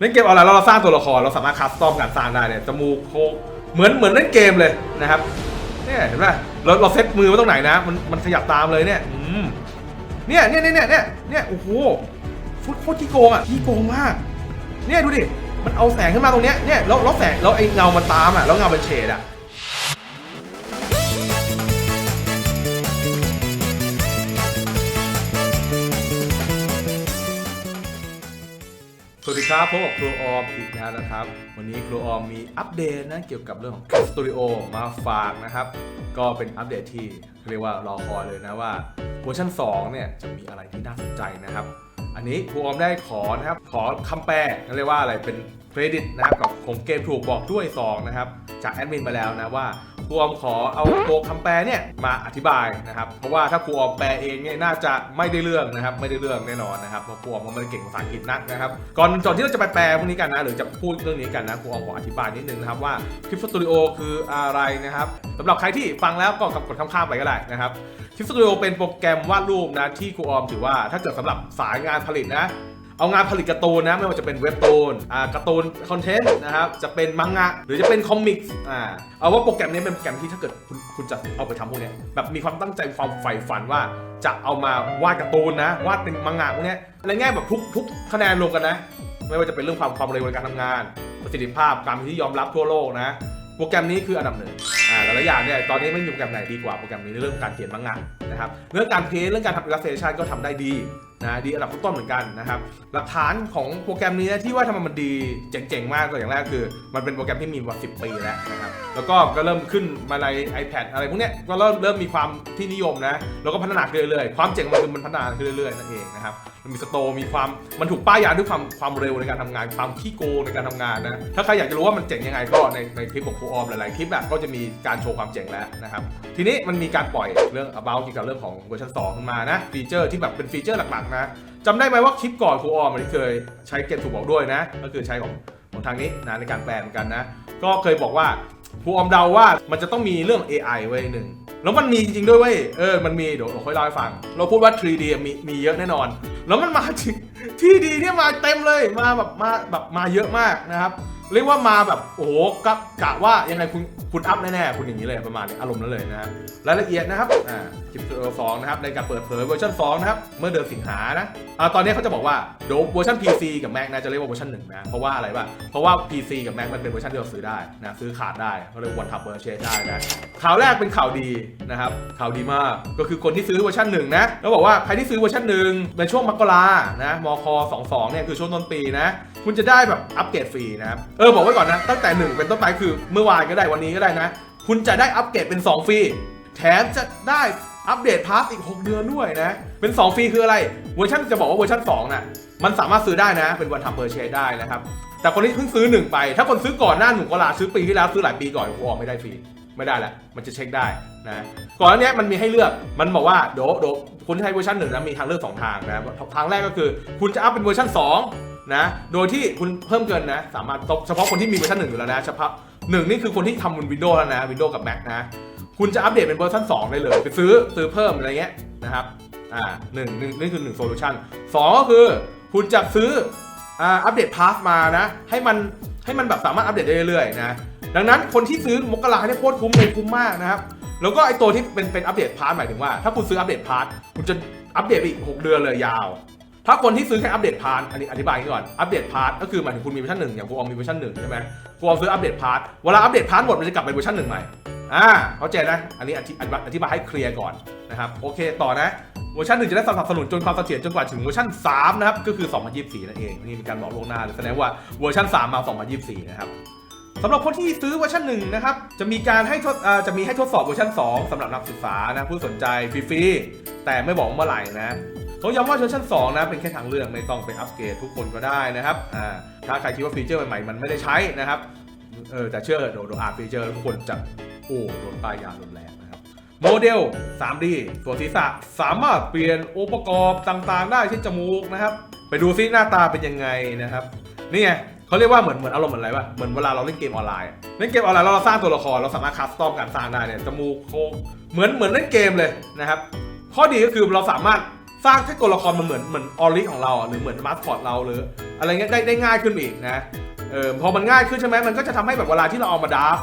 เล่นเกมออนไลน์เราสร้างตัวละครเราสามารถคัสตอมการสร้างได้เนี่ยจมูกโคเหมือนเหมือนเล่นเกมเลยนะครับเนี่ยเห็นไหมเราเราเซตมือไว้ตรงไหนนะ มันมันขยับตามเลยเนี่ยอืมเนี่ยเนี่ยเนี่ยเนี่ยเนี่ยโอ้โหฟุตโคตรขี้โกงอะขี้โกงมาก เนี่ยดูดิมันเอาแสงขึ้นมาตรงเนี้ยเนี่ยแล้วแล้วแสงแล้วไอ้เงามันตามอะแล้วเงาเป็นเฉดอะ ครับพบกับครูออมอีกแล้วนะครับ วันนี้ครูออมมีอัปเดตนะเกี่ยวกับเรื่องของสตูดิโอมาฝากนะครับ ก็เป็นอัปเดตที่เรียกว่ารอคอยเลยนะว่าเวอร์ชัน2เนี่ยจะมีอะไรที่น่าสนใจนะครับ อันนี้ครูออมได้ขอนะครับ ขอคำแปลเรียกว่าอะไรเป็นเครดิตนะครับกับของเกมถูกบอกด้วย2นะครับจากแอดมินไปแล้วนะว่า ครูออมขอเอาตัวคำแปลเนี่ยมาอธิบายนะครับ เพราะว่าถ้าครูออมแปลเองเนี่ยน่าจะไม่ได้เรื่องนะครับ ไม่ได้เรื่องแน่นอนนะครับเพราะครูออมก็ไม่ได้เก่งภาษาอังกฤษนักนะครับก่อนก่อนที่เราจะไปแปลพวกนี้กันนะหรือจะพูดเรื่องนี้กันนะครูออมขออธิบายนิดนึงนะครับว่าคลิปสตูดิโอคืออะไรนะครับสำหรับใครที่ฟังแล้วก็กดข้ามๆไปก็ได้นะครับคลิปสตูดิโอเป็นโปรแกรมวาดรูปนะที่ครูออมถือว่าถ้าเกิดสำหรับสายงานผลิตนะ เอางานผลิตการ์ตูนนะไม่ว่าจะเป็นเว็บตูนอ่าการ์ตูนคอนเทนต์นะครับจะเป็นมังงะหรือจะเป็นคอมิกส์อ่าเอาว่าโปรแกรมนี้เป็นโปรแกรมที่ถ้าเกิดคุณคุณจะเอาไปทำพวกนี้แบบมีความตั้งใจความใฝ่ฝันว่าจะเอามาวาดการ์ตูนนะวาดเป็นมังงะพวกนี้อะไรง่ายแบบทุกทุกคะแนนรวมกันนะ ไม่ว่าจะเป็นเรื่องความความเร็วในการทำงาน ประสิทธิภาพการที่ยอมรับทั่วโลกนะ โปรแกรมนี้คืออันดับหนึ่งอ่าหลายๆอย่างเนี่ยตอนนี้ไม่มีโปรแกรมไหนดีกว่าโปรแกรมนี้ในเรื่องการเขียนมังงะนะครับเรื่องการเพลย์เรื่องการทำอิลลัสเทชันก็ทำได้ดีนะดีอันดับต้นเหมือนกันนะครับหลักฐานของโปรแกรมนี้นะที่ว่าทำไมมันดีเจ๋งๆมากก็อย่างแรกคือ มันเป็นโปรแกรมที่มีมา10ปีแล้วนะครับแล้วก็ก็เริ่มขึ้นมาใน iPad อะไรพวกเนี้ยก็เริ่มเริ่มมีความที่นิยมนะแล้วก็พัฒนาขึ้นเรื่อยๆความเจ๋งมันคือมันพัฒนาขึ้นเรื่อยๆนั่นเองนะครับมันมีสโตร์มีความมันถูกป้ายยาด้วยความความเร็วในการทำงาน ความขี้โกงในการทำงานนะถ้าใครอยากจะรู้ว่ามันเจ๋งยังไงก็ในในคลิปของคออมหลายๆคลิปอะก็จะมีการโชว์ความเจ๋งแล้วนะครับ ทีนี้มันมีการปล่อยเรื่อง about เกี่ยวกับเรื่องของเวอร์ชัน2ขึ้นมานะ ฟีเจอร์ที่แบบเป็นฟีเจอร์หลักๆนะจำได้ไหมว่าคลิปก่อนครูออมมันเคยใช้เกมถูกบอกด้วยนะ ก็คือใช้ของของทางนี้นะในการแปลเหมือนกันนะ ก็เคยบอกว่าครูออมเดาว่ามันจะต้องมีเรื่อง AI ไว้หนึ่งแล้วมันมีจริงๆด้วยเว้ย เออ มันมี เดี๋ยวเราค่อยเล่าให้ฟัง เราพูดว่า 3D มีมีเยอะแน่นอน แล้วมันมาจริงที่ดีเนี่ยมาเต็มเลย มาแบบมาแบบมาเยอะมากนะครับ เรียกว่ามาแบบโอ้โหกะกะว่ายังไงคุณคุณอัพแน่ๆคุณอย่างนี้เลยประมาณนี้อารมณ์นั้นเลยนะฮะรายละเอียดนะครับอ่าคลิปสองนะครับในการเปิดเผยเวอร์ชัน2นะครับเมื่อเดือนสิงหานะอ่าตอนนี้เขาจะบอกว่าเดี๋ยวเวอร์ชัน PC กับ Mac นะจะเรียกว่าเวอร์ชันหนึ่งนะเพราะว่าอะไรป่ะเพราะว่า PC กับ Mac มันเป็นเวอร์ชันที่เราซื้อได้นะซื้อขาดได้เขาเรียกวันทับเบอร์เชได้นะข่าวแรกเป็นข่าวดีนะครับข่าวดีมากก็คือคนที่ซื้อเวอร์ชันหนึ่งนะแล้วบอกว่าใครที่ซื้อเวอร์ชันหนึ่งในช่วงมกรานะมค22เนี่ยคือช่วงต้นปีนะคุณจะได้แบบอัปเกรดฟรีนะครับเออบอกไว้ก่อนนะ ตั้งแต่หนึ่งเป็นต้นไปคือเมื่อวานก็ได้วันนี้ก็ได้นะ คุณจะได้อัปเกรดเป็น 2 ฟรี แถมจะได้อัปเดตพาร์ทอีก 6 เดือนด้วยนะ เป็น 2 ฟรีคืออะไร เวอร์ชันจะบอกว่าเวอร์ชัน2น่ะมันสามารถซื้อได้นะ เป็นวันทำเพอร์เชสได้นะครับ แต่คนที่เพิ่งซื้อหนึ่งไป ถ้าคนซื้อก่อนหน้าหนึ่งกลาซื้อปีที่แล้วซื้อหลายปีก่อนกูออกไม่ได้ฟรีไม่ได้แหละมันจะเช็คได้นะก่อนหน้านี้มันมีให้เลือกมันบอกว่าเดี๋ยวเดี๋ยวคุณที่ใช้เวอร์ชันหนึ่งนะมีทางเลือกสองทางนะทางแรกก็คือ คุณจะอัพเป็นเวอร์ชัน2 นะ โดยที่คุณเพิ่มเกินนะ สามารถเฉพาะคนที่มีเวอร์ชันหนึ่งอยู่แล้วนะเฉพาะหนึ่งนี่คือคนที่ทำบนวินโดว์แล้วนะวินโดว์กับ Mac นะ คุณจะอัปเดตเป็นเวอร์ชัน2 ได้เลย ไปซื้อซื้อเพิ่มอะไรเงี้ยนะครับอ่าหนึ่งหนึ่งนี่คือหนึ่งโซลูชันสองก็คือคุณจะซื้ออ่าอัปเดตพาสมานะ ให้มันให้มันแบบสามารถอัปเดตได้เรื่อยๆนะดังนั้นคนที่ซื้อมกราเนี่ยโคตรคุ้มเลยคุ้มมากนะครับแล้วก็ไอตัวที่เป็นเป็นอัปเดตพาร์ทหมายถึงว่า ถ้าคุณซื้ออัปเดตพาร์ทคุณจะอัปเดตไปอีก 6 เดือนเลยยาว ถ้าคนที่ซื้อแค่อัปเดตพาร์ทอันนี้อธิบายก่อนอัปเดตพาร์ทก็คือหมายถึงคุณมีเวอร์ชันหนึ่งอย่างกูออมมีเวอร์ชันหนึ่งใช่ไหมกูออมซื้ออัปเดตพาร์ทเวลาอัปเดตพาร์ทหมดมันจะกลับไปเวอร์ชันหนึ่งใหม่อ่าเข้าใจนะอันนี้อธิอธิบายอธิบายให้เคลียร์ก่อนนะครับโอเคต่อนะเวอร์ชันหนึ่งจะได้สนับสนุนจนความเสถียรจนกว่าถึงเวอร์ชัน3นะครับก็คือ 2024 นั่นเองนี่มีการบอกล่วงหน้าเลยแสดงว่าเวอร์ชัน3มา 2024 นะครับสำหรับคนที่ซื้อเวอร์ชันหนึ่งนะครับจะมีการให้ทดจะมีให้ทดสอบเวอร์ชัน2สำหรับนักศึกษานะผู้สนใจฟรีๆแต่ไม่บอกว่าเมื่อไหร่นะ เขาย้ำว่าเวอร์ชัน2นะเป็นแค่ทางเลือกไม่ต้องไปอัปเกรดทุกคนก็ได้นะครับอ่าถ้าใครคิดว่าฟีเจอร์ใหม่ๆมันไม่ได้ใช้นะครับเออแต่เชื่อโดดอาฟีเจอร์ทุกคนจะโอ้โดนป้ายยาโดนแรงนะครับโมเดล 3D ตัวศีรษะสามารถเปลี่ยนองค์ประกอบต่างๆ ได้เช่นจมูกนะครับ ไปดูซิหน้าตาเป็นยังไงนะครับนี่ไงเขาเรียกว่าเหมือนเหมือนอารมณ์เหมือนอะไรวะเหมือนเวลาเราเล่นเกมออนไลน์เล่นเกมออนไลน์เราสร้างตัวละครเราสามารถคัสตอมการสร้างได้เนี่ยจมูกโครงเหมือนเหมือนเล่นเกมเลยนะครับ ข้อดีก็คือเราสามารถ สร้างให้ตัวละครมันเหมือนเหมือนออริของเราอะหรือเหมือนมาสคอตเราหรืออะไรเงี้ยได้ได้ง่ายขึ้นอีกนะเออพอมันง่ายขึ้นใช่ไหมมันก็จะทำให้แบบเวลาที่เราเอามาดราฟ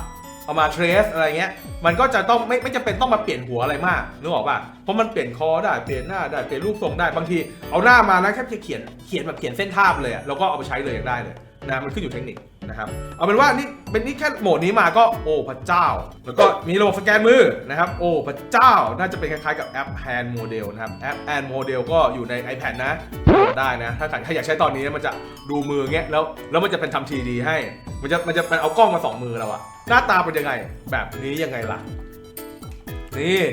เอามาเทรสอะไรเงี้ยมันก็จะต้องไม่ไม่จำเป็นต้องมาเปลี่ยนหัวอะไรมากนึกออกป่ะเพราะมันเปลี่ยนคอได้เปลี่ยนหน้าได้เปลี่ยนรูปทรงได้บางทีเอาหน้ามานะแค่เขียนเขียนแบบเขียนเส้นทาบเลยอะแล้วก็เอาไปใช้เลยอย่างได้เลยนะมันขึ้นอยู่เทคนิค นะครับเอาเป็นว่านี่เป็นนี่แค่โหมดนี้มาก็โอ้พระเจ้า แล้วก็มีระบบสแกนมือนะครับโอ้พระเจ้าน่าจะเป็นคล้ายๆกับแอป Hand Model นะครับแอป Hand Model ก็อยู่ใน iPad นะได้นะ ถ้าใครอยากใช้ตอนนี้มันจะดูมือเงี้ยแล้วแล้วมันจะเป็นทำทีดีให้ มันจะมันจะเป็นเอากล้องมาสองมือเราอะหน้าตาเป็นยังไง แบบนี้ยังไงล่ะ นี่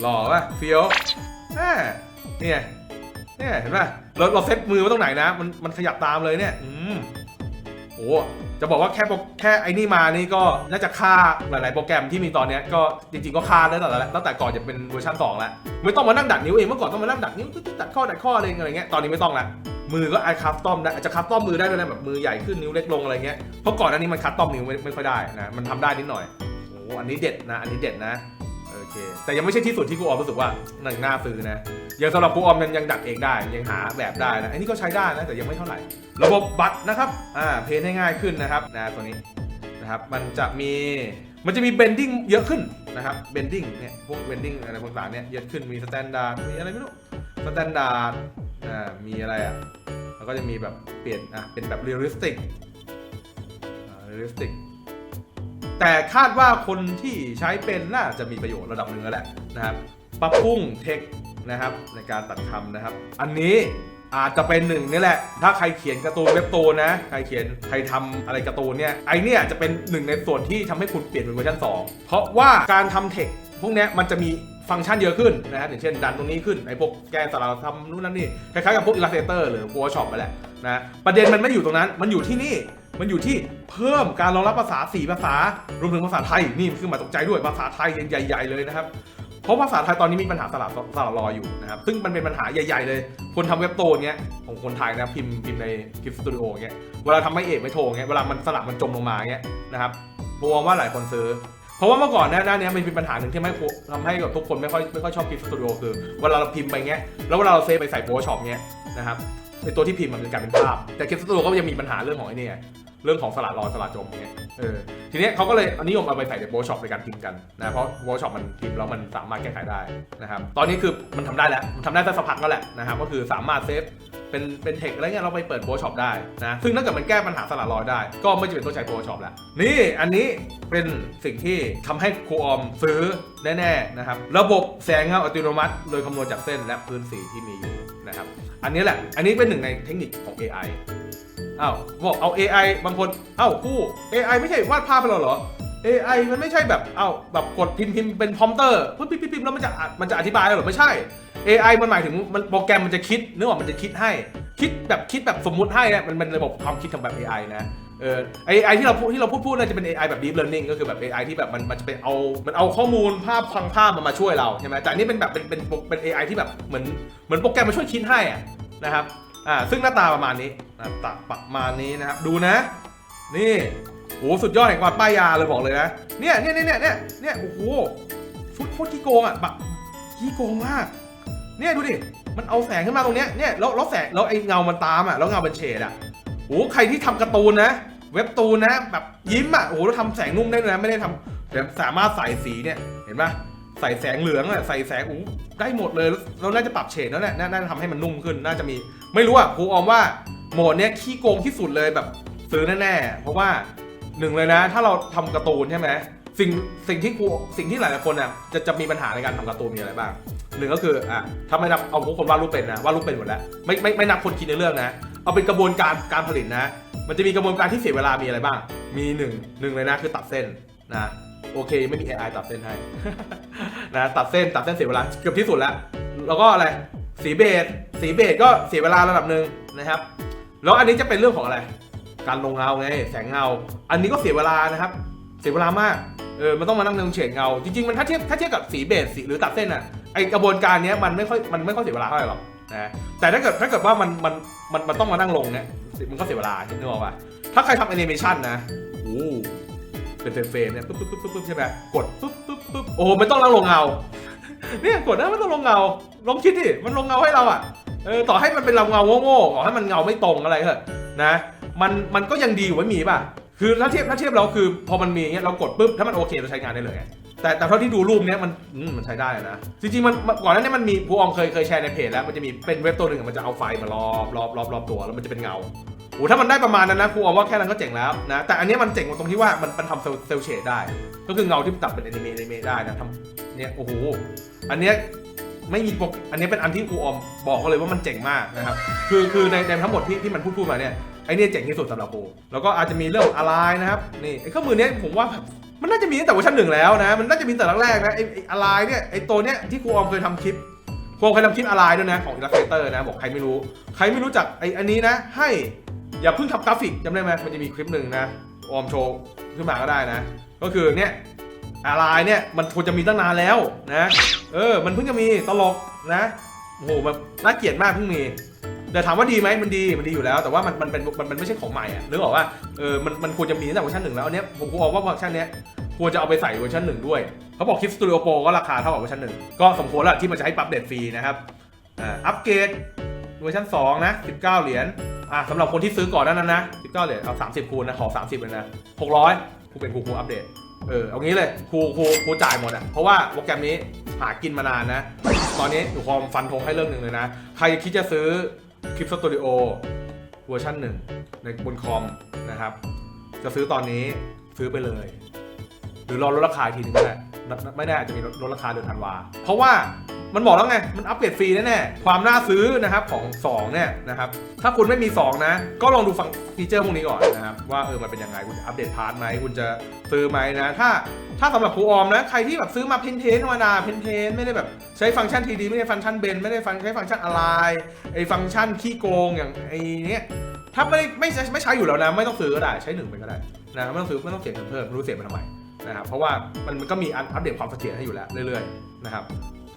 หล่อป่ะเฟี้ยวเนี่ยเนี่ยเห็นป่ะเราเราเซ็ตมือไว้ตรงไหนนะ มันมันขยับตามเลยเนี่ย อืม โอ้จะบอกว่าแค่โปรแค่ไอ้นี่มานี่ก็น่าจะฆ่าหลาย ๆ โปรแกรมที่มีตอนนี้ก็จริง ๆ ก็ฆ่าได้ตั้งแต่แล้วตั้งแต่ก่อนจะเป็นเวอร์ชัน2แล้วไม่ต้องมานั่งดัดนิ้วเองเมื่อก่อนต้องมานั่งดัดนิ้วตัดข้อดัดข้ออะไรอะไรเงี้ยตอนนี้ไม่ต้องละมือก็ไอคัสตอมได้อาจจะคัสตอมมือได้ด้วยนะแบบมือใหญ่ขึ้นนิ้วเล็กลงอะไรเงี้ยเพราะก่อนอันนี้มันคัสตอมนิ้วไม่ไม่ค่อยได้นะมันทำได้นิดหน่อยโอ้อันนี้เด็ดนะอันนี้เด็ดนะ โอเค แต่ยังไม่ใช่ที่สุดที่กูออมรู้สึกว่าหนังหน้าซื้อนะยังสำหรับกูออมยังยังดัดเองได้ยังหาแบบได้นะอันนี้ก็ใช้ได้นะแต่ยังไม่เท่าไหร่ ระบบบัตรนะครับอ่าเพนให้ง่ายขึ้นนะครับนะตัวนี้นะครับมันจะมีมันจะมีเบนดิ้งเยอะขึ้นนะครับเบนดิ้งเนี่ยพวกเบนดิ้งอะไรต่างๆเนี่ยเยอะขึ้นมีสแตนดาร์ดมีอะไรไม่รู้สแตนดาร์ดอ่ามีอะไรอะแล้วก็จะมีแบบเปลี่ยนอะเป็นแบบเรียลลิสติกเรียลลิสติก แต่คาดว่าคนที่ใช้เป็นน่าจะมีประโยชน์ระดับหนึ่งแล้วแหละนะครับปรับปรุงเทคนะครับในการตัดคำนะครับ อันนี้อาจจะเป็นหนึ่งนี่แหละ ถ้าใครเขียนการ์ตูนเว็บตูนนะ ใครเขียนใครทำอะไรการ์ตูนเนี่ย ไอเนี่ยจะเป็นหนึ่งในส่วนที่ทำให้คุณเปลี่ยนเป็นเวอร์ชัน2 เพราะว่าการทำเทคพวกนี้มันจะมีฟังก์ชันเยอะขึ้นนะฮะอย่างเช่นดันตรงนี้ขึ้นไอพวกแกนสลับทำนู่นนั่นนี่ คล้ายๆกับพวก Illustrator หรือ Photoshop ไปแหละนะ ประเด็นมันไม่อยู่ตรงนั้น มันอยู่ที่นี่ มันอยู่ที่เพิ่มการรองรับภาษา 4 ภาษา รวมถึงภาษาไทย นี่คือมาตกใจด้วยภาษาไทยใหญ่ๆเลยนะครับ เพราะภาษาไทยตอนนี้มีปัญหาสลับสลับรออยู่นะครับ ซึ่งมันเป็นปัญหาใหญ่ๆเลย คนทำเว็บโตนเนี้ยของคนไทยนะพิมพ์พิมพ์ในคลิปสตูดิโอเงี้ย เวลาทำไม่เอกไม่โทเงี้ย เวลามันสลับมันจมลงมาเงี้ยนะครับมองว่าหลายคนซื้อเพราะว่าเมื่อก่อนหน้าหน้าเนี้ยมันเป็นปัญหาหนึ่งที่ไม่ทำให้กับทุกคนไม่ค่อยไม่ค่อยชอบคลิปสตูดิโอคือเวลาเราพิมพ์ไปเงี้ยแล้วเวลาเราเซฟไปใส่ Photoshop เงี้ยนะครับในตัวที่พิมพ์มันจะกลายเป็นภาพ แต่คลิปสตูดิโอก็ยังมีปัญหาเรื่องของไอ้นี่ เรื่องของสลัดรอยสลัดจมเงี้ยเออทีเนี้ยเขาก็เลยนิยมเอาไปใส่ใน Photoshop ในการพิมพ์กันนะเพราะ Photoshop มันพิมพ์แล้วมันสามารถแก้ไขได้นะครับตอนนี้คือมันทำได้แล้วมันทำได้สักพักแล้วแหละนะครับก็คือสามารถเซฟเป็นเป็นเทคอะไรเงี้ยเราไปเปิด Photoshop ได้นะซึ่งถ้าเกิดมันแก้ปัญหาสลัดรอยได้ ก็ไม่จำเป็นต้องใช้ Photoshop แล้วนี่อันนี้เป็นสิ่งที่ทำให้ครูออมซื้อแน่ๆนะครับระบบแสงเงาอัตโนมัติ โดยคำนวณจากเส้นและพื้นสีที่มีอยู่นะครับอันนี้แหละอันนี้เป็นหนึ่งในเทคนิคของ AI อ้าวบอกเอา AI บางคนเอ้าคู่ AI ไม่ใช่วาดภาพไปแล้วเหรอ AI มันไม่ใช่แบบเอ้าแบบกดพิมพ์พิมพ์เป็นพรอมเตอร์ปุ๊บพิมพ์พิมพ์แล้วมันจะมันจะอธิบายเหรอไม่ใช่ AI มันหมายถึงมันโปรแกรมมันจะคิดนึกออกมันจะคิดให้ คิดแบบคิดแบบสมมุติให้นะมันเป็นระบบความคิดของแบบ AI นะเออ AI ที่เราพูดที่เราพูดพูดน่าจะเป็น AI แบบ deep learning ก็คือแบบ AI ที่แบบมันมันจะไปเอามันเอาข้อมูลภาพฟังภาพมันมาช่วยเราใช่ไหมแต่นนี้เป็นแบบเป็นเป็นเป็น AI ที่แบบเหมือนเหมือนโปรแกรมมาช่วยคิดให้อะนะครับ อ่าซึ่งหน้าตาประมาณนี้นะตาประมาณนี้นะครับดูนะ นี่โหสุดยอดแห่งความป้ายยาเลยบอกเลยนะเนี่ยเนี่ยเนี่ยเนี่ยเนี่ยโอ้โหฟุตโคตรขี้โกงอะแบบขี้โกงมาก เนี่ยดูดิมันเอาแสงขึ้นมาตรงเนี้ยเนี่ยแล้วแล้วแสงแล้วไอ้เงามันตามอะแล้วเงาเป็นเฉดอะโอ้ใครที่ทำการ์ตูนนะ เว็บตูนนะแบบยิ้มอะโอ้โหแล้วทำแสงนุ่มได้ด้วยนะไม่ได้ทำแต่สามารถใส่สีเนี่ยเห็นปะ ใส่แสงเหลืองอะใส่แสงอู้ได้หมดเลยแล้วน่าจะปรับเฉดแล้วแหละน่าน่าจะทำให้มันนุ่มขึ้นน่าจะมี ไม่รู้อะครูออมว่าโหมดเนี้ยขี้โกงที่สุดเลยแบบซื้อแน่ๆเพราะว่าหนึ่งเลยนะ ถ้าเราทำการ์ตูนใช่ไหมสิ่งสิ่งที่ครูสิ่งที่หลายๆคนอะจะจะมีปัญหาในการทำการ์ตูนมีอะไรบ้างหนึ่งก็คืออะถ้าไม่นับเอาพวกคนวาดรูปเป็นนะวาดรูปเป็นหมดแล้วไม่ไม่ไม่นับคนคิดในเรื่องนะ เอาเป็นกระบวนการการผลิตนะ มันจะมีกระบวนการที่เสียเวลามีอะไรบ้าง มีหนึ่งหนึ่งเลยนะคือตัดเส้นนะ โอเค ไม่มี AI ตัดเส้นให้ นะตัดเส้นตัดเส้นเสียเวลาเกือบที่สุดแล้ว แล้วก็อะไรสีเบสสีเบสก็เสียเวลาระดับหนึ่งนะครับ แล้วอันนี้จะเป็นเรื่องของอะไร การลงเงาไงแสงเงา อันนี้ก็เสียเวลานะครับ เสียเวลามากเออมันต้องมานั่งเงเฉดเงา จริงๆมันถ้าเทียบถ้าเทียบกับสีเบสสีหรือตัดเส้นอะไอกระบวนการนี้มันไม่ค่อยมันไม่ค่อยเสียเวลาเท่าไหร่หรอกนะแต่ถ้าเกิดถ้าเกิดว่ามันมันมันมันต้องมานั่งลงเนี่ยมันก็เสียเวลาใช่ไหมว่าถ้าใครทำแอนิเมชันนะโอ้ เป็นเฟรมๆเนี่ยปึ๊บปึ๊บปึ๊บปึ๊บใช่ไหมกดปึ๊บปึ๊บปึ๊บโอ้โหไม่ต้องนั่งลงเงา เนี่ยกดได้มันต้องลงเงาลองคิดดิมันลงเงาให้เราอะเออต่อให้มันเป็นเราเงาโง่ๆต่อให้มันเงาไม่ตรงอะไรเถอะนะมันมันก็ยังดีกว่ามีป่ะคือถ้าเทียบถ้าเทียบเราคือ พอมันมีเงี้ยเรากดปุ๊บถ้ามันโอเคเราใช้งานได้เลยแต่แต่เท่าที่ดูรูปเนี้ยมันมมันใช้ได้นะ จริงๆมันมันก่อนหน้านี้มันมีผู้ออมเคยเคยแชร์ในเพจแล้วมันจะมีเป็นเว็บตัวหนึ่งมันจะเอาไฟมารอบรอบรอบรอบตัวแล้วมันจะเป็นเงา อ้ถ้ามันได้ประมาณนั้นนะครูออมว่าแค่นั้นก็เจ๋งแล้วนะ แต่อันนี้มันเจ๋งตรงที่ว่ามันมันทำเซลเซลเชดได้ ก็คือเงาที่ตัดเป็นอนิเมะอนิเมะได้นะทำเนี่ยโอ้โห อันเนี้ยไม่มีปกอันนี้เป็นอันที่ครูออมบอกเลยว่ามันเจ๋งมากนะครับ คือคือในในทั้งหมดที่ที่มันพูดพูดมาเนี่ยไอเนี่ยเจ๋งที่สุดสำหรับครูแล้วก็อาจจะมีเรื่องอะไรนะครับนี่ไอเครื่องมือเนี้ยผมว่าแบบมันน่าจะมีตั้งแต่เวอร์ชันหนึ่งแล้วนะ มันน่าจะมีแต่แรกๆนะไอไออะไรเนี่ยไอตัวเนี้ยที่ครูออมเคยทำคลิปครูออมเคยทำคลิปอะไรด้วยนะของ Illustrator นะบอกใครไม่รู้ ใครไม่รู้จักไออันนี้นะให้ อย่าเพิ่งทำกราฟิกจำได้ไหมมันจะมีคลิปหนึ่งนะออมโชว์ขึ้นมาก็ได้นะ ก็คือเนี่ยอะไรเนี่ยมันควรจะมีตั้งนานแล้วนะ เออ มันเพิ่งจะมีตลกนะโอ้โหมันน่าเกลียดมากเพิ่งมีแต่ถามว่าดีไหมมันดีมันดีอยู่แล้ว แต่ว่ามันมันเป็นมันมันไม่ใช่ของใหม่อะนึกออกว่าเออมันมันควรจะมีตั้งแต่เวอร์ชันหนึ่งแล้วอันเนี้ยผมก็บอกว่าเวอร์ชันเนี้ยควรจะเอาไปใส่เวอร์ชันหนึ่งด้วยเขาบอกคลิปสตูดิโอโปรก็ราคาเท่ากับเวอร์ชันหนึ่งก็สมควรแล้วที่มันจะให้ปรับเดตฟรีนะครับอ่าอัปเกรดเวอร์ชัน2นะ19 เหรียญ อ่าสำหรับคนที่ซื้อก่อนหนานั้นนะ19เหรียญเอา 30 คูณนะ ขอ 30เลยนะ 600ครูเป็นครูครูอัปเดต เออ เอางี้เลยครูครูครูจ่ายหมดอะ เพราะว่าโปรแกรมนี้หากินมานานนะ ตอนนี้หนูความฟันธงให้เรื่องหนึ่งเลยนะ ใครคิดจะซื้อคลิปสตูดิโอเวอร์ชันหนึ่งในบนคอมนะครับ จะซื้อตอนนี้ซื้อไปเลย หรือรอลดราคาอีกทีนึงก็ได้ไม่แน่อาจจะมีลดราคาเดือนธันวาเพราะว่า มันบอกแล้วไง มันอัปเกรดฟรีแน่ๆ ความน่าซื้อนะครับของ 2 เนี่ยนะครับ ถ้าคุณไม่มี 2 นะ ก็ลองดูฟังฟีเจอร์พวกนี้ก่อนนะครับ ว่าเออมันเป็นยังไง คุณจะอัปเดตพาร์ทไหม คุณจะซื้อไหมนะ ถ้าถ้าสำหรับครูออมนะ ใครที่แบบซื้อมาเพนเทนธรรมดาเพนเทนไม่ได้แบบใช้ฟังก์ชันทีดีไม่ได้ฟังก์ชันเบนไม่ได้ฟังใช้ฟังก์ชันอะไรไอ้ฟังก์ชันขี้โกงอย่างไอ้เนี้ยถ้าไม่ไม่ใช้ไม่ใช้อยู่แล้วนะไม่ต้องซื้อก็ได้ใช้หนึ่งไปก็ได้นะไม่ต้องซื้อไม่ต้องเสียเงินเพิ่มไม่รู้เสียไปทำไมนะครับเพราะว่ามันมันก็มีอัปเดตความเสถียรให้อยู่แล้วเรื่อยๆนะครับ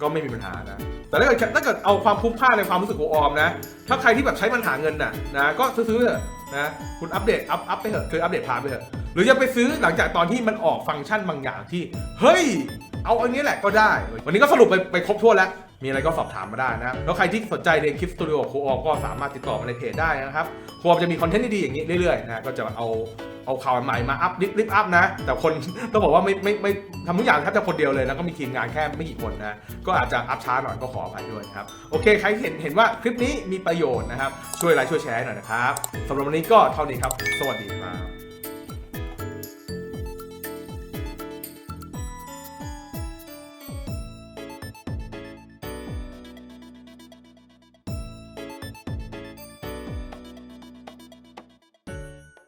ก็ไม่มีปัญหานะ แต่ถ้าเกิดถ้าเกิดเอาความคุ้มค่าในความรู้สึกของออมนะ ถ้าใครที่แบบใช้มันหาเงินน่ะนะก็ซื้อเถอะนะคุณอัปเดตอัพอัพไปเถอะคืออัปเดตพาไปเถอะหรือจะไปซื้อหลังจากตอนที่มันออกฟังก์ชันบางอย่างที่ เฮ้ย เอาอันนี้แหละก็ได้ วันนี้ก็สรุปไปไปครบถ้วแล้ว มีอะไรก็สอบถามมาได้นะ แล้วใครที่สนใจเรียนคลิปสตูดิโอครูออมก็สามารถติดต่อมาในเพจได้นะครับครูออมจะมีคอนเทนต์ดีๆอย่างนี้เรื่อยๆนะก็จะเอาเอาข่าวใหม่มาอัพลิฟลิฟอัพนะ แต่คนต้องบอกว่าไม่ไม่ไม่ ทำทุกอย่างแทบจะคนเดียวเลยแล้วก็มีทีมงานแค่ไม่กี่คนนะก็อาจจะอัพช้าหน่อยก็ขออภัยด้วยครับโอเคใครเห็นเห็นว่าคลิปนี้มีประโยชน์นะครับช่วยไลค์ช่วยแชร์หน่อยนะครับสำหรับวันนี้ก็เท่านี้ครับ สวัสดีครับ